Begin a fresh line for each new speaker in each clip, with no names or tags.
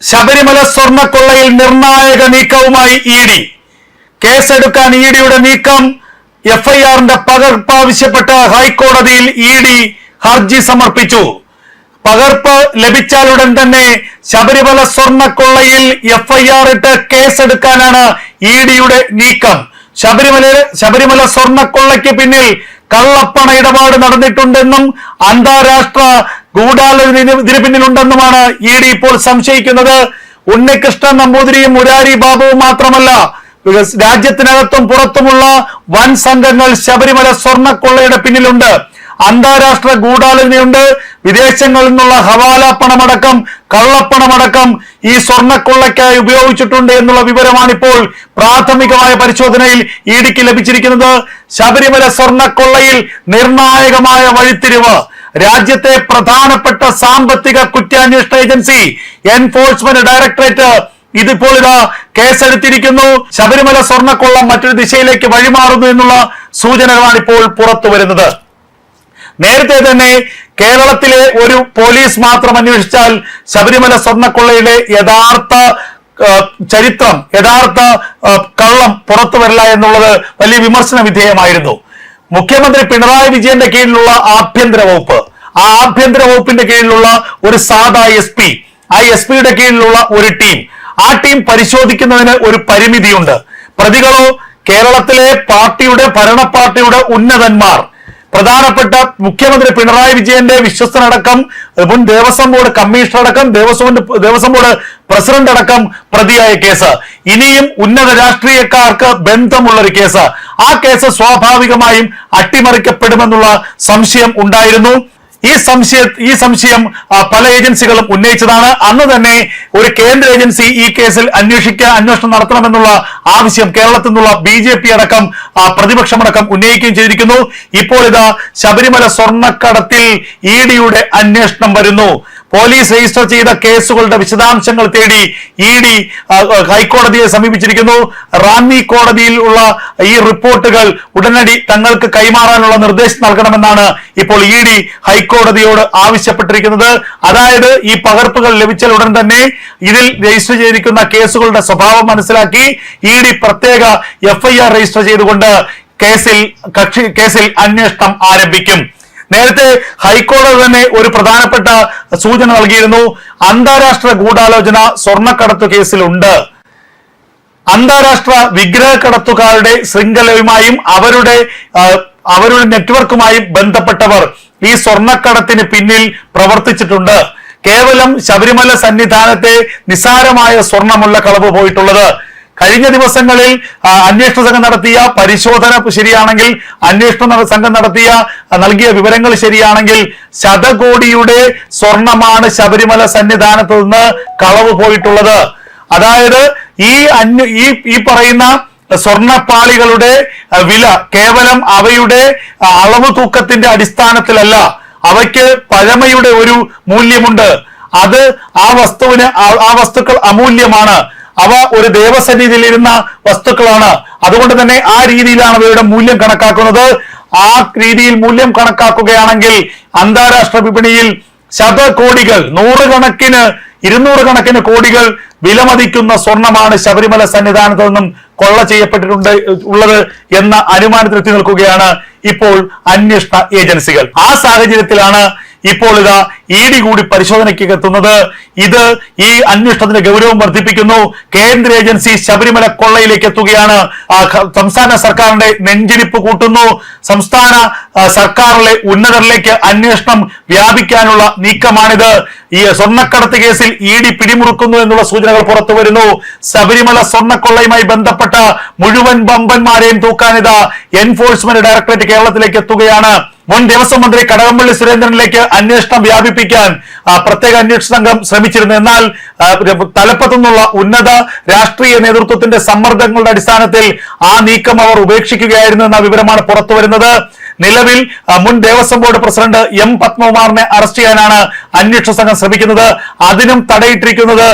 ശബരിമല സ്വർണക്കൊള്ളയിൽ നിർണായക നീക്കവുമായി ഇ ഡി. കേസെടുക്കാൻ ഇ ഡിയുടെ നീക്കം എഫ്ഐആറിന്റെ പകർപ്പ് ആവശ്യപ്പെട്ട് ഹൈക്കോടതിയിൽ ഇ ഡി ഹർജി സമർപ്പിച്ചു. പകർപ്പ് ലഭിച്ചാലുടൻ തന്നെ ശബരിമല സ്വർണക്കൊള്ളയിൽ എഫ്ഐആർ ഇട്ട് കേസെടുക്കാനാണ് ഇ ഡിയുടെ നീക്കം. ശബരിമല ശബരിമല സ്വർണക്കൊള്ളയ്ക്ക് പിന്നിൽ കള്ളപ്പണ ഇടപാട് നടന്നിട്ടുണ്ടെന്നും അന്താരാഷ്ട്ര ഗൂഢാലോചന ഇതിന് പിന്നിലുണ്ടെന്നുമാണ് ഇ ഡി ഇപ്പോൾ സംശയിക്കുന്നത്. ഉണ്ണികൃഷ്ണൻ നമ്പൂതിരിയും മുരാരി ബാബുവും മാത്രമല്ല രാജ്യത്തിനകത്തും പുറത്തുമുള്ള വൻ സംഘങ്ങൾ ശബരിമല സ്വർണക്കൊള്ളയുടെ പിന്നിലുണ്ട്. അന്താരാഷ്ട്ര ഗൂഢാലോചനയുണ്ട്. വിദേശങ്ങളിൽ നിന്നുള്ള ഹവാല പണമടക്കം കള്ളപ്പണമടക്കം ഈ സ്വർണക്കൊള്ളയ്ക്കായി ഉപയോഗിച്ചിട്ടുണ്ട് എന്നുള്ള വിവരമാണ് ഇപ്പോൾ പ്രാഥമികമായ പരിശോധനയിൽ ഇഡിക്ക് ലഭിച്ചിരിക്കുന്നത്. ശബരിമല സ്വർണക്കൊള്ളയിൽ നിർണായകമായ വഴിത്തിരിവ്. രാജ്യത്തെ പ്രധാനപ്പെട്ട സാമ്പത്തിക കുറ്റാന്വേഷണ ഏജൻസി എൻഫോഴ്സ്മെന്റ് ഡയറക്ടറേറ്റ് ഇതിപ്പോൾ ഇതാ കേസെടുത്തിരിക്കുന്നു. ശബരിമല സ്വർണക്കൊള്ള മറ്റൊരു ദിശയിലേക്ക് വഴിമാറുന്നു എന്നുള്ള സൂചനകളാണ് ഇപ്പോൾ പുറത്തു വരുന്നത്. നേരത്തെ തന്നെ കേരളത്തിലെ ഒരു പോലീസ് മാത്രം അന്വേഷിച്ചാൽ ശബരിമല സ്വർണക്കൊള്ളയുടെ യഥാർത്ഥ ചരിത്രം യഥാർത്ഥ കള്ളം പുറത്തു വരില്ല എന്നുള്ളത് വലിയ വിമർശന വിധേയമായിരുന്നു. മുഖ്യമന്ത്രി പിണറായി വിജയന്റെ കീഴിലുള്ള ആഭ്യന്തര വകുപ്പ്. ആ ആഭ്യന്തര വകുപ്പിന്റെ കീഴിലുള്ള ഒരു സാധാ എസ് പി ആ എസ് പിയുടെ കീഴിലുള്ള ഒരു ടീം. ആ ടീം പരിശോധിക്കുന്നതിന് ഒരു പരിമിതിയുണ്ട്. പ്രതികളോ കേരളത്തിലെ പാർട്ടിയുടെ ഭരണ പാർട്ടിയുടെ ഉന്നതന്മാർ പ്രധാനപ്പെട്ട മുഖ്യമന്ത്രി പിണറായി വിജയന്റെ വിശ്വസ്തനടക്കം മുൻ ദേവസ്വം ബോർഡ് കമ്മീഷണർ അടക്കം ദേവസ്വം ദേവസ്വം ബോർഡ് പ്രസിഡന്റ് അടക്കം പ്രതിയായ കേസ്. ഇനിയും ഉന്നത രാഷ്ട്രീയക്കാർക്ക് ബന്ധമുള്ള ഒരു കേസ്. ആ കേസ് സ്വാഭാവികമായും അട്ടിമറിക്കപ്പെടുമെന്നുള്ള സംശയം ഉണ്ടായിരുന്നു. ഈ സംശയ ഈ സംശയം പല ഏജൻസികളും ഉന്നയിച്ചതാണ്. അന്ന് തന്നെ ഒരു കേന്ദ്ര ഏജൻസി ഈ കേസിൽ അന്വേഷിക്കുക അന്വേഷണം നടത്തണമെന്നുള്ള ആവശ്യം കേരളത്തിൽ നിന്നുള്ള ബി ജെ പി അടക്കം പ്രതിപക്ഷമടക്കം ഉന്നയിക്കുകയും ചെയ്തിരിക്കുന്നു. ഇപ്പോൾ ഇതാ ശബരിമല സ്വർണക്കടത്തിൽ ഇ ഡിയുടെ അന്വേഷണം വരുന്നു. പോലീസ് രജിസ്റ്റർ ചെയ്ത കേസുകളുടെ വിശദാംശങ്ങൾ തേടി ഇ ഡി ഹൈക്കോടതിയെ സമീപിച്ചിരിക്കുന്നു. റാന്നി കോടതിയിൽ ഉള്ള ഈ റിപ്പോർട്ടുകൾ ഉടനടി തങ്ങൾക്ക് കൈമാറാനുള്ള നിർദ്ദേശം നൽകണമെന്നാണ് ഇപ്പോൾ ഇ ഡി ഹൈക്കോടതിയോട് ആവശ്യപ്പെട്ടിരിക്കുന്നത്. അതായത് ഈ പകർപ്പുകൾ ലഭിച്ചാൽ ഉടൻ തന്നെ ഇതിൽ രജിസ്റ്റർ ചെയ്തിരിക്കുന്ന കേസുകളുടെ സ്വഭാവം മനസ്സിലാക്കി ഇ ഡി പ്രത്യേക എഫ്ഐആർ രജിസ്റ്റർ ചെയ്തുകൊണ്ട് കേസിൽ കക്ഷി കേസിൽ അന്വേഷണം ആരംഭിക്കും. നേരത്തെ ഹൈക്കോടതി തന്നെ ഒരു പ്രധാനപ്പെട്ട സൂചന നൽകിയിരുന്നു. അന്താരാഷ്ട്ര ഗൂഢാലോചന സ്വർണക്കടത്തു കേസിലുണ്ട് അന്താരാഷ്ട്ര വിഗ്രഹക്കടത്തുകാരുടെ ശൃംഖലയുമായും അവരുടെ അവരുടെ നെറ്റ്വർക്കുമായും ബന്ധപ്പെട്ടവർ ഈ സ്വർണക്കടത്തിന് പിന്നിൽ പ്രവർത്തിച്ചിട്ടുണ്ട്. കേവലം ശബരിമല സന്നിധാനത്തെ നിസാരമായ സ്വർണമുള്ള കളവ് പോയിട്ടുള്ളത്. കഴിഞ്ഞ ദിവസങ്ങളിൽ അന്വേഷണ സംഘം നടത്തിയ പരിശോധന ശരിയാണെങ്കിൽ അന്വേഷണ സംഘം നടത്തിയ നൽകിയ വിവരങ്ങൾ ശരിയാണെങ്കിൽ ശതകോടിയുടെ സ്വർണമാണ് ശബരിമല സന്നിധാനത്ത് നിന്ന് കളവ് പോയിട്ടുള്ളത്. അതായത് ഈ അന്വ ഈ ഈ പറയുന്ന സ്വർണപ്പാളികളുടെ വില കേവലം അവയുടെ അളവ് തൂക്കത്തിന്റെ അടിസ്ഥാനത്തിലല്ല അവയ്ക്ക് പഴമയുടെ ഒരു മൂല്യമുണ്ട്. അത് ആ വസ്തുവിന് ആ വസ്തുക്കൾ അമൂല്യമാണ്. അവ ഒരു ദേവസന്നിധിയിൽ ഇരുന്ന വസ്തുക്കളാണ്. അതുകൊണ്ട് തന്നെ ആ രീതിയിലാണ് അവയുടെ മൂല്യം കണക്കാക്കുന്നത്. ആ രീതിയിൽ മൂല്യം കണക്കാക്കുകയാണെങ്കിൽ അന്താരാഷ്ട്ര വിപണിയിൽ ശതകോടികൾ നൂറുകണക്കിന് ഇരുന്നൂറ് കണക്കിന് കോടികൾ വിലമതിക്കുന്ന സ്വർണമാണ് ശബരിമല സന്നിധാനത്ത് നിന്നും കൊള്ള ചെയ്യപ്പെട്ടിട്ടുണ്ട് ഉള്ളത് എന്ന അനുമാനത്തിലെത്തി നിൽക്കുകയാണ് ഇപ്പോൾ അന്വേഷണ ഏജൻസികൾ. ആ സാഹചര്യത്തിലാണ് ഇപ്പോൾ ഇതാ ഇ ഡി കൂടി പരിശോധനയ്ക്ക് എത്തുന്നത് ഇത് ഈ അന്വേഷണത്തിന്റെ ഗൗരവം വർദ്ധിപ്പിക്കുന്നു. കേന്ദ്ര ഏജൻസി ശബരിമല കൊള്ളയിലേക്ക് എത്തുകയാണ്. സംസ്ഥാന സർക്കാരിന്റെ നെഞ്ചിരിപ്പ് കൂട്ടുന്നു. സംസ്ഥാന സർക്കാരിലെ ഉന്നതരിലേക്ക് അന്വേഷണം വ്യാപിക്കാനുള്ള നീക്കമാണിത്. ഈ സ്വർണക്കടത്ത് കേസിൽ ഇ ഡി പിടിമുറുക്കുന്നു എന്നുള്ള സൂചനകൾ പുറത്തു വരുന്നു. ശബരിമല സ്വർണക്കൊള്ളയുമായി ബന്ധപ്പെട്ട മുഴുവൻ ബമ്പന്മാരെയും തൂക്കാനിതാ. എൻഫോഴ്സ്മെന്റ് ഡയറക്ടറേറ്റ് കേരളത്തിലേക്ക് എത്തുകയാണ്. മുൻ ദേവസ്വം മന്ത്രി കടകംപള്ളി സുരേന്ദ്രനിലേക്ക് അന്വേഷണം വ്യാപിപ്പിക്കാൻ പ്രത്യേക അന്വേഷണ സംഘം ശ്രമിച്ചിരുന്നു. എന്നാൽ തലപ്പത്തുനിന്നുള്ള ഉന്നത രാഷ്ട്രീയ നേതൃത്വത്തിന്റെ സമ്മർദ്ദങ്ങളുടെ അടിസ്ഥാനത്തിൽ ആ നീക്കം അവർ ഉപേക്ഷിക്കുകയായിരുന്നു എന്ന വിവരമാണ് പുറത്തുവരുന്നത് നിലവിൽ മുൻ ദേവസ്വം ബോർഡ് പ്രസിഡന്റ് എം പത്മകുമാറിനെ അറസ്റ്റ് ചെയ്യാനാണ് അന്വേഷണ സംഘം ശ്രമിക്കുന്നത്. അതിനും തടയിട്ടിരിക്കുന്നത്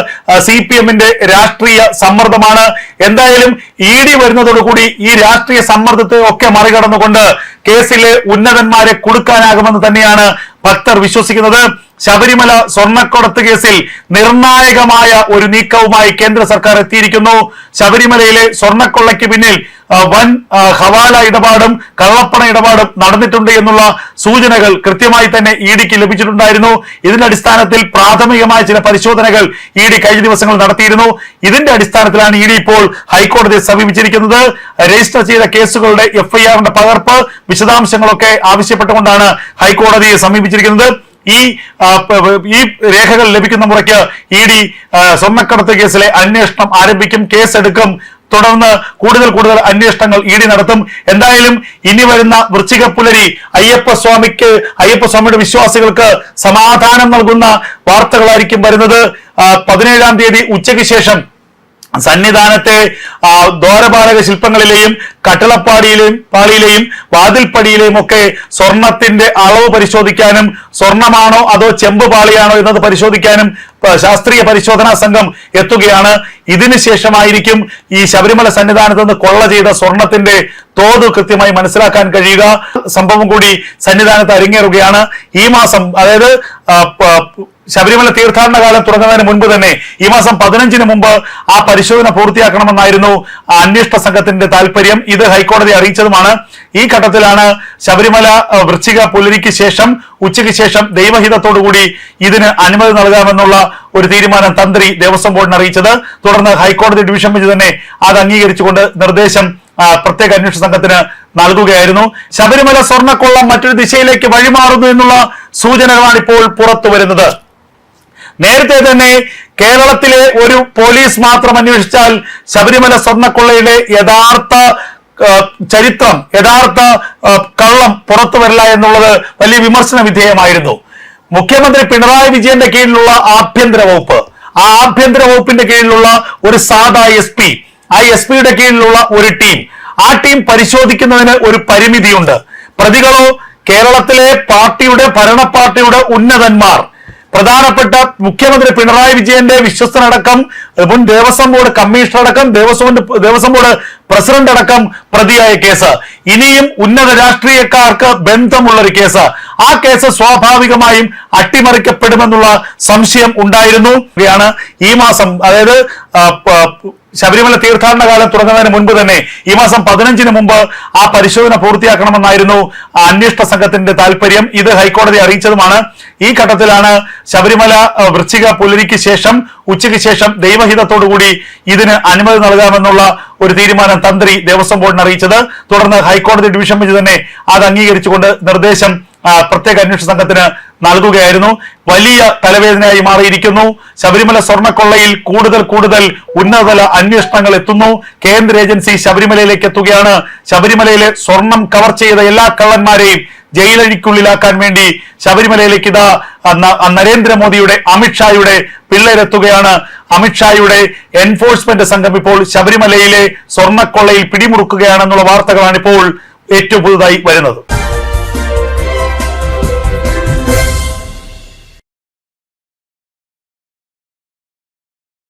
സി പി എമ്മിന്റെ രാഷ്ട്രീയ സമ്മർദ്ദമാണ്. എന്തായാലും ഇ ഡി വരുന്നതോടുകൂടി ഈ രാഷ്ട്രീയ സമ്മർദ്ദത്തെ ഒക്കെ മറികടന്നുകൊണ്ട് കേസിലെ ഉന്നതന്മാരെ കൊടുക്കാനാകുമെന്ന് തന്നെയാണ് ഭക്തർ വിശ്വസിക്കുന്നത്. ശബരിമല സ്വർണക്കൊടത്ത് കേസിൽ നിർണായകമായ ഒരു നീക്കവുമായി കേന്ദ്ര സർക്കാർ എത്തിയിരിക്കുന്നു. ശബരിമലയിലെ സ്വർണക്കൊള്ളയ്ക്ക് പിന്നിൽ വൻ ഹവാല ഇടപാടും കള്ളപ്പണ ഇടപാടും നടന്നിട്ടുണ്ട് എന്നുള്ള സൂചനകൾ കൃത്യമായി തന്നെ ഇ ഡിക്ക് ലഭിച്ചിട്ടുണ്ടായിരുന്നു. ഇതിന്റെ അടിസ്ഥാനത്തിൽ പ്രാഥമികമായ ചില പരിശോധനകൾ ഇ ഡി കഴിഞ്ഞ ദിവസങ്ങൾ നടത്തിയിരുന്നു. ഇതിന്റെ അടിസ്ഥാനത്തിലാണ് ഇ ഡി ഇപ്പോൾ ഹൈക്കോടതിയെ സമീപിച്ചിരിക്കുന്നത്. രജിസ്റ്റർ ചെയ്ത കേസുകളുടെ എഫ്ഐആറിന്റെ പകർപ്പ് വിശദാംശങ്ങളൊക്കെ ആവശ്യപ്പെട്ടുകൊണ്ടാണ് ഹൈക്കോടതിയെ സമീപിച്ചിരിക്കുന്നത്. ഈ ഈ രേഖകൾ ലഭിക്കുന്ന മുറയ്ക്ക് ഇ ഡി സ്വർണക്കടത്ത് കേസിലെ അന്വേഷണം ആരംഭിക്കും കേസെടുക്കും. തുടർന്ന് കൂടുതൽ കൂടുതൽ അന്വേഷണങ്ങൾ ഇ ഡി നടത്തും. എന്തായാലും ഇനി വരുന്ന വൃശ്ചിക പുലരി അയ്യപ്പ സ്വാമിക്ക് അയ്യപ്പ സ്വാമിയുടെ വിശ്വാസികൾക്ക് സമാധാനം നൽകുന്ന വാർത്തകളായിരിക്കും വരുന്നത്. പതിനേഴാം തീയതി ഉച്ചയ്ക്ക് ശേഷം സന്നിധാനത്തെ ആ, ദ്വാരപാലക ശില്പങ്ങളിലെയും കട്ടിളപ്പാടിയിലെയും പാളിയിലെയും വാതിൽപ്പടിയിലെയും ഒക്കെ സ്വർണത്തിന്റെ അളവ് പരിശോധിക്കാനും സ്വർണമാണോ അതോ ചെമ്പ് പാളിയാണോ എന്നത് പരിശോധിക്കാനും ശാസ്ത്രീയ പരിശോധനാ സംഘം എത്തുകയാണ്. ഇതിനു ശേഷമായിരിക്കും ഈ ശബരിമല സന്നിധാനത്ത് നിന്ന് കൊള്ള ചെയ്ത സ്വർണത്തിന്റെ തോത് കൃത്യമായി മനസ്സിലാക്കാൻ കഴിയുക. സംഭവം കൂടി സന്നിധാനത്ത് അരങ്ങേറുകയാണ്. ഈ മാസം അതായത് ശബരിമല തീർത്ഥാടന കാലം തുടങ്ങുന്നതിന് മുൻപ് തന്നെ ഈ മാസം പതിനഞ്ചിന് മുമ്പ് ആ പരിശോധന പൂർത്തിയാക്കണമെന്നായിരുന്നു അന്വേഷണ സംഘത്തിന്റെ താല്പര്യം ഇത് ഹൈക്കോടതി അറിയിച്ചതുമാണ്. ഈ ഘട്ടത്തിലാണ് ശബരിമല വൃശ്ചിക പുലരിക്ക് ശേഷം ഉച്ചയ്ക്ക് ശേഷം ദൈവഹിതത്തോടുകൂടി ഇതിന് അനുമതി നൽകാമെന്നുള്ള ഒരു തീരുമാനം തന്ത്രി ദേവസ്വം ബോർഡിന് അറിയിച്ചത്. തുടർന്ന് ഹൈക്കോടതി ഡിവിഷൻ ബെഞ്ച് തന്നെ അത് അംഗീകരിച്ചുകൊണ്ട് നിർദ്ദേശം പ്രത്യേക അന്വേഷണ സംഘത്തിന് നൽകുകയായിരുന്നു. ശബരിമല സ്വർണക്കൊള്ളം മറ്റൊരു ദിശയിലേക്ക് വഴിമാറുന്നു എന്നുള്ള സൂചനകളാണ് ഇപ്പോൾ പുറത്തു വരുന്നത് നേരത്തെ തന്നെ കേരളത്തിലെ ഒരു പോലീസ് മാത്രം അന്വേഷിച്ചാൽ ശബരിമല സ്വർണക്കൊള്ളയുടെ യഥാർത്ഥ ചരിത്രം യഥാർത്ഥ കള്ളം പുറത്തു വരില്ല എന്നുള്ളത് വലിയ വിമർശന വിധേയമായിരുന്നു. മുഖ്യമന്ത്രി പിണറായി വിജയന്റെ കീഴിലുള്ള ആഭ്യന്തര വകുപ്പ് ആ ആഭ്യന്തര വകുപ്പിന്റെ കീഴിലുള്ള ഒരു സാധാ എസ് പി ആ എസ് പിയുടെ കീഴിലുള്ള ഒരു ടീം ആ ടീം പരിശോധിക്കുന്നതിന് ഒരു പരിമിതിയുണ്ട്. പ്രതികളോ കേരളത്തിലെ പാർട്ടിയുടെ ഭരണ പാർട്ടിയുടെ ഉന്നതന്മാർ പ്രധാനപ്പെട്ട മുഖ്യമന്ത്രി പിണറായി വിജയന്റെ വിശ്വസ്തനടക്കം മുൻ ദേവസ്വം ബോർഡ് കമ്മീഷണർ അടക്കം ദേവസ്വം ദേവസ്വം ബോർഡ് പ്രസിഡന്റ് അടക്കം പ്രതിയായ കേസ്. ഇനിയും ഉന്നത രാഷ്ട്രീയക്കാർക്ക് ബന്ധമുള്ള ഒരു കേസ്. ആ കേസ് സ്വാഭാവികമായും അട്ടിമറിക്കപ്പെടുമെന്നുള്ള സംശയം ഉണ്ടായിരുന്നു. ഈ മാസം അതായത് ശബരിമല തീർത്ഥാടന കാലം തുടങ്ങുന്നതിന് മുൻപ് തന്നെ ഈ മാസം പതിനഞ്ചിന് മുമ്പ് ആ പരിശോധന പൂർത്തിയാക്കണമെന്നായിരുന്നു അന്വേഷണ സംഘത്തിന്റെ താല്പര്യം ഇത് ഹൈക്കോടതി അറിയിച്ചതുമാണ്. ഈ ഘട്ടത്തിലാണ് ശബരിമല വൃശ്ചിക പുലരിക്ക് ശേഷം ഉച്ചയ്ക്ക് ശേഷം ദൈവഹിതത്തോടുകൂടി ഇതിന് അനുമതി നൽകാമെന്നുള്ള ഒരു തീരുമാനം തന്ത്രി ദേവസ്വം ബോർഡിന് അറിയിച്ചത്. തുടർന്ന് ഹൈക്കോടതി ഡിവിഷൻ ബെഞ്ച് തന്നെ അത് അംഗീകരിച്ചുകൊണ്ട് നിർദ്ദേശം പ്രത്യേക അന്വേഷണ സംഘത്തിന് നൽകുകയായിരുന്നു. വലിയ തലവേദനയായി മാറിയിരിക്കുന്നു. ശബരിമല സ്വർണക്കൊള്ളയിൽ കൂടുതൽ കൂടുതൽ ഉന്നതതല അന്വേഷണങ്ങൾ എത്തുന്നു. കേന്ദ്ര ഏജൻസി ശബരിമലയിലേക്ക് എത്തുകയാണ്. ശബരിമലയിലെ സ്വർണം കവർ ചെയ്ത എല്ലാ കള്ളന്മാരെയും ജയിലഴിക്കുള്ളിലാക്കാൻ വേണ്ടി ശബരിമലയിലേക്ക് ഇതാ നരേന്ദ്രമോദിയുടെ അമിത്ഷായുടെ പിള്ളേരെത്തുകയാണ്. അമിത്ഷായുടെ എൻഫോഴ്സ്മെന്റ് സംഘം ഇപ്പോൾ ശബരിമലയിലെ സ്വർണക്കൊള്ളയിൽ പിടിമുറുക്കുകയാണെന്നുള്ള വാർത്തകളാണ് ഇപ്പോൾ ഏറ്റവും പുതുതായി വരുന്നത്.